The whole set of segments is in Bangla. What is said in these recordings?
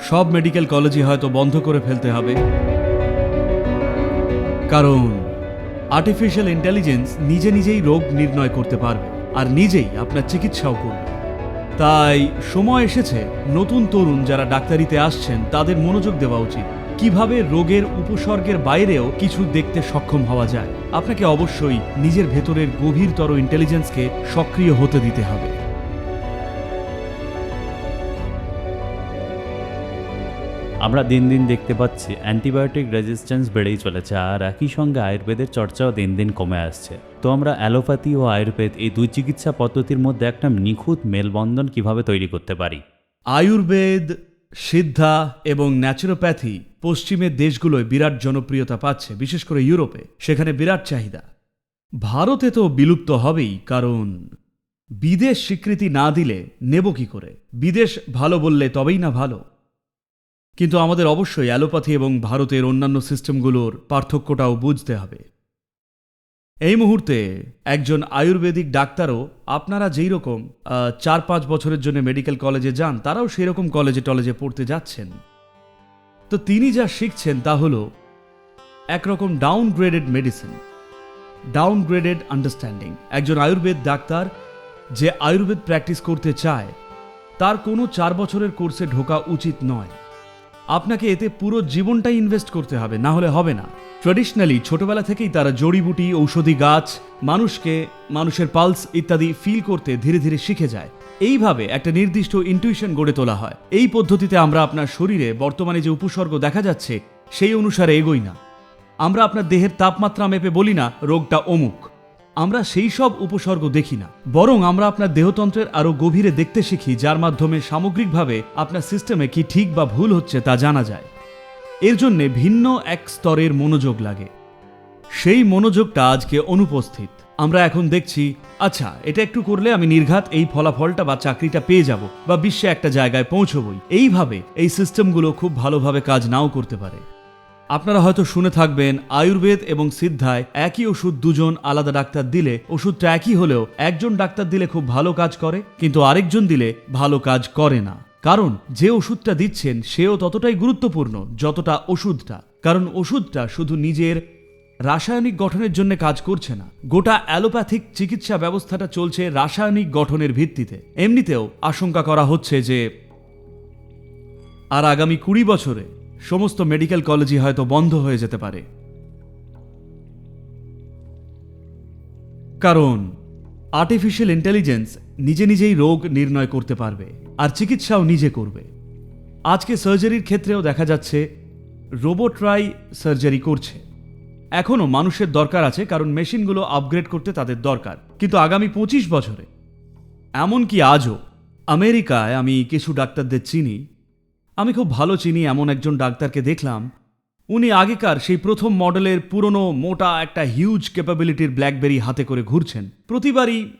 সব মেডিকেল কলেজই হয়তো বন্ধ করে ফেলতে হবে। কারণ আর্টিফিশিয়াল ইন্টেলিজেন্স নিজে নিজেই রোগ নির্ণয় করতে পারবে আর নিজেই আপনার চিকিৎসাও করবে। তাই সময় এসেছে নতুন তরুণ যারা ডাক্তারিতে আসছেন তাদের মনোযোগ দেওয়া উচিত। কীভাবে রোগের উপসর্গের বাইরেও কিছু দেখতে সক্ষম হওয়া যায়। আপনাকে অবশ্যই নিজের ভেতরের গভীরতর ইন্টেলিজেন্সকে সক্রিয় হতে দিতে হবে। আমরা দিন দিন দেখতে পাচ্ছি অ্যান্টিবায়োটিক রেজিস্ট্যান্স বেড়েই চলেছে আর একই সঙ্গে আয়ুর্বেদের চর্চাও দিন দিন কমে আসছে। তো আমরা অ্যালোপ্যাথি ও আয়ুর্বেদ এই দুই চিকিৎসা পদ্ধতির মধ্যে একটা নিখুঁত মেলবন্ধন কীভাবে তৈরি করতে পারি? আয়ুর্বেদ, সিদ্ধা এবং ন্যাচুরোপ্যাথি পশ্চিমের দেশগুলোয় বিরাট জনপ্রিয়তা পাচ্ছে, বিশেষ করে ইউরোপে। সেখানে বিরাট চাহিদা। ভারতে তো বিলুপ্ত হবেই, কারণ বিদেশ স্বীকৃতি না দিলে নেব কি করে? বিদেশ ভালো বললে তবেই না ভালো। কিন্তু আমাদের অবশ্যই অ্যালোপ্যাথি এবং ভারতের অন্যান্য সিস্টেমগুলোর পার্থক্যটাও বুঝতে হবে। এই মুহূর্তে একজন আয়ুর্বেদিক ডাক্তারও আপনারা যেই রকম চার পাঁচ বছরের জন্য মেডিকেল কলেজে যান, তারাও সেই রকম কলেজে টলেজে পড়তে যাচ্ছেন। তো তিনি যা শিখছেন তা হল একরকম ডাউনগ্রেডেড মেডিসিন ডাউনগ্রেডেড আন্ডারস্ট্যান্ডিং একজন আয়ুর্বেদ ডাক্তার যে আয়ুর্বেদ প্র্যাকটিস করতে চায়, তার কোনো চার বছরের কোর্সে ঢোকা উচিত নয়। আপনাকে এতে পুরো জীবনটাই ইনভেস্ট করতে হবে, না হলে হবে না। ট্র্যাডিশনালি ছোটবেলা থেকেই তারা জড়িবুটি, ঔষধি গাছ, মানুষকে, মানুষের পালস ইত্যাদি ফিল করতে ধীরে ধীরে শিখে যায়। এইভাবে একটা নির্দিষ্ট ইনটিউশন গড়ে তোলা হয়। এই পদ্ধতিতে আমরা আপনার শরীরে বর্তমানে যে উপসর্গ দেখা যাচ্ছে, সেই অনুসারে এগোই না। আমরা আপনার দেহের তাপমাত্রা মেপে বলি না, রোগটা অমুক। আমরা সেই সব উপসর্গ দেখি না, বরং আমরা আপনার দেহতন্ত্রের আরও গভীরে দেখতে শিখি, যার মাধ্যমে সামগ্রিকভাবে আপনার সিস্টেমে কি ঠিক বা ভুল হচ্ছে তা জানা যায়। এর জন্যে ভিন্ন এক স্তরের মনোযোগ লাগে। সেই মনোযোগটা আজকে অনুপস্থিত। আমরা এখন দেখছি আচ্ছা এটা একটু করলে আমি নির্ঘাত এই ফলাফলটা বা চাকরিটা পেয়ে যাব বা বিশ্বে একটা জায়গায় পৌঁছবই। এইভাবে এই সিস্টেমগুলো খুব ভালোভাবে কাজ নাও করতে পারে। আপনারা হয়তো শুনে থাকবেন, আয়ুর্বেদ এবং সিদ্ধায় একই ওষুধ দুজন আলাদা ডাক্তার দিলে, ওষুধটা একই হলেও একজন ডাক্তার দিলে খুব ভালো কাজ করে, কিন্তু আরেকজন দিলে ভালো কাজ করে না। কারণ যে ওষুধটা দিচ্ছেন, সেও ততটাই গুরুত্বপূর্ণ যতটা ওষুধটা। কারণ ওষুধটা শুধু নিজের রাসায়নিক গঠনের জন্য কাজ করছে না। গোটা অ্যালোপ্যাথিক চিকিৎসা ব্যবস্থাটা চলছে রাসায়নিক গঠনের ভিত্তিতে। এমনিতেও আশঙ্কা করা হচ্ছে যে, আর আগামী কুড়ি বছরে সমস্ত মেডিকেল কলেজই হয়তো বন্ধ হয়ে যেতে পারে। কারণ আর্টিফিশিয়াল ইন্টেলিজেন্স নিজে নিজেই রোগ নির্ণয় করতে পারবে, আর চিকিৎসাও নিজে করবে। আজকে সার্জারির ক্ষেত্রেও দেখা যাচ্ছে রোবটরাই সার্জারি করছে। এখনও মানুষের দরকার আছে, কারণ মেশিনগুলো আপগ্রেড করতে তাদের দরকার। কিন্তু আগামী পঁচিশ বছরে, এমনকি আজও, আমেরিকায় আমি কিছু ডাক্তারদের চিনি আমি খুব ভালো চিনি এমন একজন ডাক্তারকে দেখলাম। উনি আগেকার সেই প্রথম মডেলের পুরনো মোটা একটা হিউজ ক্যাপাবিলিটির ব্ল্যাকবেরি হাতে করে ঘুরছেন। প্রতিবারই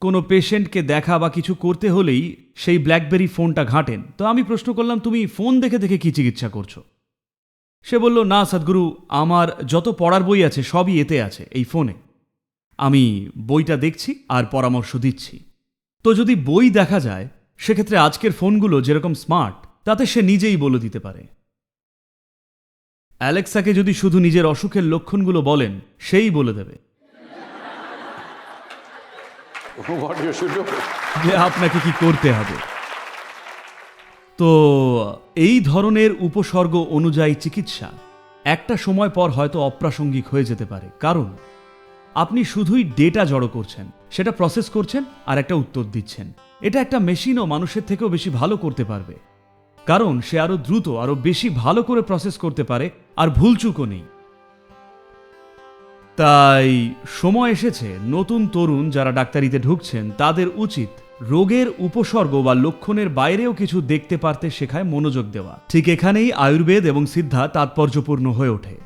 কোনো পেশেন্টকে দেখা বা কিছু করতে হলেই সেই ব্ল্যাকবেরি ফোনটা ঘাঁটেন। তো আমি প্রশ্ন করলাম, তুমি ফোন দেখে দেখে কি চিকিৎসা করছ? সে বলল, না সদ্গুরু, আমার যত পড়ার বই আছে সবই এতে আছে, এই ফোনে। আমি বইটা দেখছি আর পরামর্শ দিচ্ছি। তো যদি বই দেখা যায় সেক্ষেত্রে আজকের ফোনগুলো যেরকম স্মার্ট তাতে সে নিজেই বলে দিতে পারে। অ্যালেক্সাকে যদি শুধু নিজের অসুখের লক্ষণগুলো বলেন সেই বলে দেবে। যে আপনাকে কি করতে হবে? তো এই ধরনের উপসর্গ অনুযায়ী চিকিৎসা একটা সময় পর হয়তো অপ্রাসঙ্গিক হয়ে যেতে পারে। কারণ আপনি শুধুই ডেটা জড়ো করছেন, সেটা প্রসেস করছেন আর একটা উত্তর দিচ্ছেন। এটা একটা মেশিনও মানুষের থেকেও বেশি ভালো করতে পারবে। কারণ সে আরও দ্রুত, আরও বেশি ভালো করে প্রসেস করতে পারে, আর ভুলচুকও নেই। তাই সময় এসেছে, নতুন তরুণ যারা ডাক্তারিতে ঢুকছেন, তাদের উচিত রোগের উপসর্গ বা লক্ষণের বাইরেও কিছু দেখতে পারতে শেখায় মনোযোগ দেওয়া। ঠিক এখানেই আয়ুর্বেদ এবং সিদ্ধা তাৎপর্যপূর্ণ হয়ে ওঠে।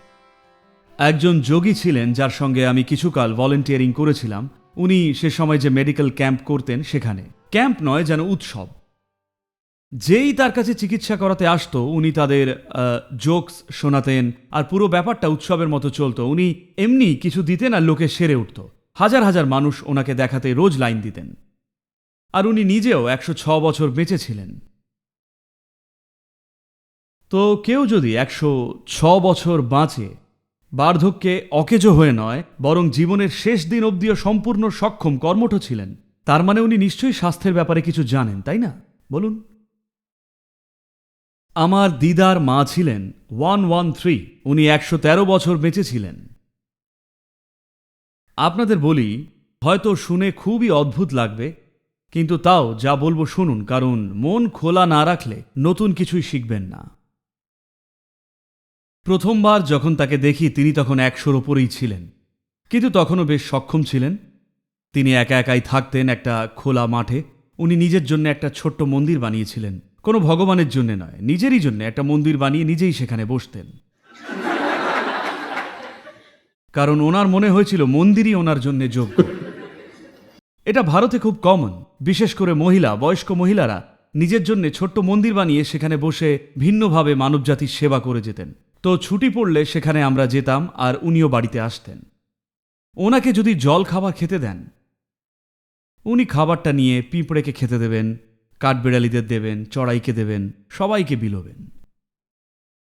একজন যোগী ছিলেন যার সঙ্গে আমি কিছুকাল ভলেন্টিয়ারিং করেছিলাম। উনি সে সময় যে মেডিকেল ক্যাম্প করতেন সেখানে। ক্যাম্প নয়, যেন উৎসব। যেই তার কাছে চিকিৎসা করাতে আসতো, উনি তাদের জোকস শোনাতেন আর পুরো ব্যাপারটা উৎসবের মতো চলতো। উনি এমনি কিছু দিতেন আর লোকে সেরে উঠত। হাজার হাজার মানুষ ওনাকে দেখাতে রোজ লাইন দিতেন। আর উনি নিজেও একশো ছ বছর বেঁচেছিলেন। তো কেউ যদি একশো ছ বছর বাঁচে বার্ধক্যে অকেজো হয়ে নয়, বরং জীবনের শেষ দিন অবধিও সম্পূর্ণ সক্ষম কর্মঠ ছিলেন। তার মানে উনি নিশ্চয়ই স্বাস্থ্যের ব্যাপারে কিছু জানেন, তাই না? বলুন। আমার দিদার মা ছিলেন ওয়ান ওয়ান থ্রি, উনি একশো তেরো বছর বেঁচে ছিলেন। আপনাদের বলি, হয়তো শুনে খুবই অদ্ভুত লাগবে, কিন্তু তাও যা বলব শুনুন, কারণ মন খোলা না রাখলে নতুন কিছুই শিখবেন না। প্রথমবার যখন তাকে দেখি, তিনি তখন একশোর ওপরেই ছিলেন। কিন্তু তখনও বেশ সক্ষম ছিলেন। তিনি একা একাই থাকতেন একটা খোলা মাঠে। উনি নিজের জন্য একটা ছোট্ট মন্দির বানিয়েছিলেন। কোনো ভগবানের জন্য নয়, নিজেরই জন্য একটা মন্দির বানিয়ে নিজেই সেখানে বসতেন। কারণ ওনার মনে হয়েছিল, মন্দিরই ওনার জন্য যোগ্য। এটা ভারতে খুব কমন। বিশেষ করে মহিলা, বয়স্ক মহিলারা নিজের জন্য ছোট্ট মন্দির বানিয়ে সেখানে বসে ভিন্নভাবে মানবজাতির সেবা করে যেতেন। তো ছুটি পড়লে সেখানে আমরা যেতাম আর উনিও বাড়িতে আসতেন। ওনাকে যদি জল খাবার খেতে দেন, উনি খাবারটা নিয়ে পিঁপড়েকে খেতে দেবেন, কাঠবেড়ালিদের দেবেন, চড়াইকে দেবেন, সবাইকে বিলোবেন।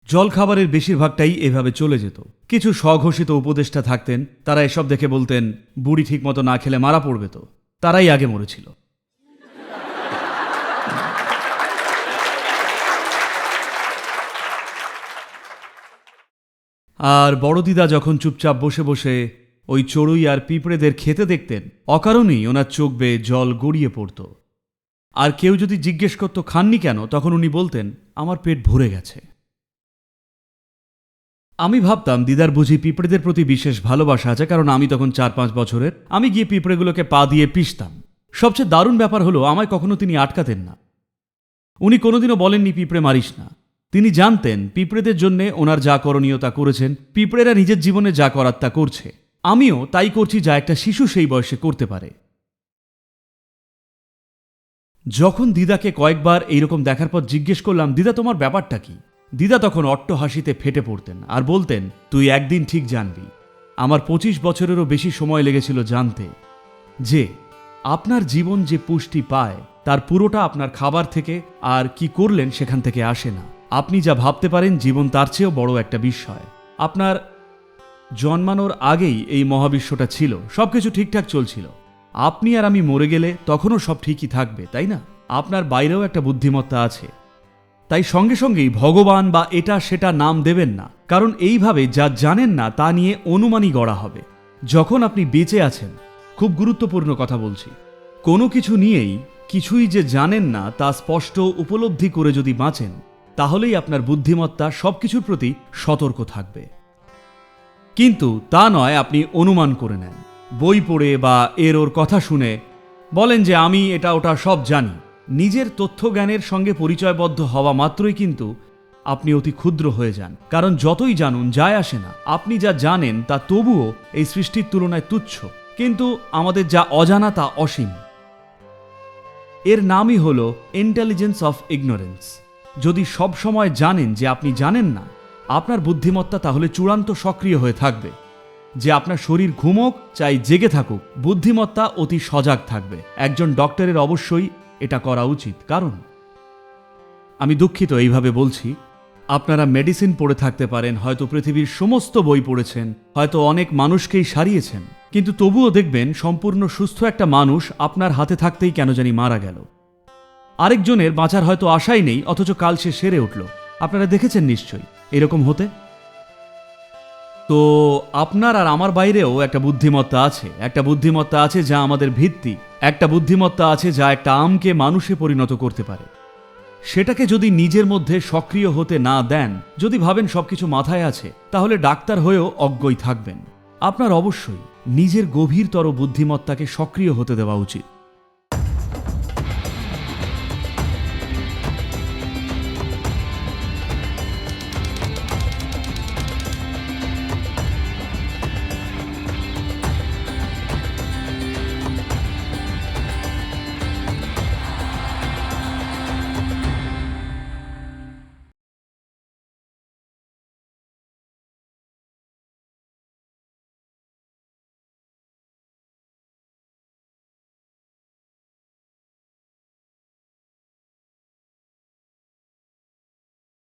জল খাবারের বেশিরভাগটাই এভাবে চলে যেত। কিছু স্বঘোষিত উপদেষ্টা থাকতেন, তারা এসব দেখে বলতেন, বুড়ি ঠিকমতো না খেলে মারা পড়বে তো। তারাই আগে মরেছিল। আর বড় দিদা যখন চুপচাপ বসে বসে ওই চড়ুই আর পিঁপড়েদের খেতে দেখতেন, অকারণেই ওনার চোখ বেয়ে জল গড়িয়ে পড়ত। আর কেউ যদি জিজ্ঞেস করতো, খাননি কেন? তখন উনি বলতেন, আমার পেট ভরে গেছে। আমি ভাবতাম, দিদার বুঝি পিঁপড়েদের প্রতি বিশেষ ভালোবাসা আছে, কারণ আমি তখন চার পাঁচ বছরের। আমি গিয়ে পিঁপড়েগুলোকে পা দিয়ে পিষতাম। সবচেয়ে দারুণ ব্যাপার হলো, আমায় কখনো তিনি আটকাতেন না। উনি কোনোদিনও বলেননি, পিঁপড়ে মারিস না। তিনি জানতেন পিঁপড়েদের জন্য ওনার যা করণীয় তা করেছেন, পিঁপড়েরা নিজের জীবনে যা করার তা করছে। আমিও তাই করছি যা একটা শিশু সেই বয়সে করতে পারে। যখন দিদাকে কয়েকবার এইরকম দেখার পর জিজ্ঞেস করলাম, দিদা, তোমার ব্যাপারটা কি? দিদা তখন অট্ট হাসিতে ফেটে পড়তেন আর বলতেন, তুই একদিন ঠিক জানবি। আমার পঁচিশ বছরেরও বেশি সময় লেগেছিল জানতে যে, আপনার জীবন যে পুষ্টি পায়, তার পুরোটা আপনার খাবার থেকে আর কি করলেন সেখান থেকে আসে না। আপনি যা ভাবতে পারেন, জীবন তার চেয়েও বড় একটা বিষয়। আপনার জন্মানোর আগেই এই মহাবিশ্বটা ছিল, সবকিছু ঠিকঠাক চলছিল। আপনি আর আমি মরে গেলে তখনও সব ঠিকই থাকবে, তাই না? আপনার বাইরেও একটা বুদ্ধিমত্তা আছে। তাই সঙ্গে সঙ্গেই ভগবান বা এটা সেটা নাম দেবেন না। কারণ এইভাবে যা জানেন না, তা নিয়ে অনুমানই গড়া হবে। যখন আপনি বেঁচে আছেন, খুব গুরুত্বপূর্ণ কথা বলছি। কোনো কিছু নিয়েই কিছুই যে জানেন না, তা স্পষ্ট উপলব্ধি করে যদি বাঁচেন তাহলেই আপনার বুদ্ধিমত্তা সবকিছুর প্রতি সতর্ক থাকবে। কিন্তু তা নয় আপনি অনুমান করে নেন। বই পড়ে বা এর ওর কথা শুনে বলেন যে আমি এটা ওটা সব জানি। নিজের তথ্য জ্ঞানের সঙ্গে পরিচয়বদ্ধ হওয়া মাত্রই কিন্তু আপনি অতি ক্ষুদ্র হয়ে যান। কারণ যতই জানুন, যায় আসে না। আপনি যা জানেন, তা তবুও এই সৃষ্টির তুলনায় তুচ্ছ। কিন্তু আমাদের যা অজানা, তা অসীম। এর নামই হল ইন্টেলিজেন্স অফ ইগনোরেন্স যদি সব সময় জানেন যে আপনি জানেন না, আপনার বুদ্ধিমত্তা তাহলে চূড়ান্ত সক্রিয় হয়ে থাকবে। যে আপনার শরীর ঘুমোক চাই জেগে থাকুক, বুদ্ধিমত্তা অতি সজাগ থাকবে। একজন ডক্টরের অবশ্যই এটা করা উচিত। কারণ? আমি দুঃখিত এইভাবে বলছি। আপনারা মেডিসিন পড়ে থাকতে পারেন, হয়তো পৃথিবীর সমস্ত বই পড়েছেন, হয়তো অনেক মানুষকেই সারিয়েছেন। কিন্তু তবুও দেখবেন, সম্পূর্ণ সুস্থ একটা মানুষ আপনার হাতে থাকতেই কেন জানি মারা গেল। আরেকজনের বাঁচার হয়তো আশাই নেই, অথচ কাল সে সেরে উঠল। আপনারা দেখেছেন নিশ্চয়ই, এরকম হতে? তো আপনার আর আমার বাইরেও একটা বুদ্ধিমত্তা আছে, একটা বুদ্ধিমত্তা আছে যা আমাদের ভিত্তি, একটা বুদ্ধিমত্তা আছে যা একটা আমকে মানুষে পরিণত করতে পারে। সেটাকে যদি নিজের মধ্যে সক্রিয় হতে না দেন, যদি ভাবেন সবকিছু মাথায় আছে, তাহলে ডাক্তার হয়েও অজ্ঞই থাকবেন। আপনার অবশ্যই নিজের গভীরতর বুদ্ধিমত্তাকে সক্রিয় হতে দেওয়া উচিত।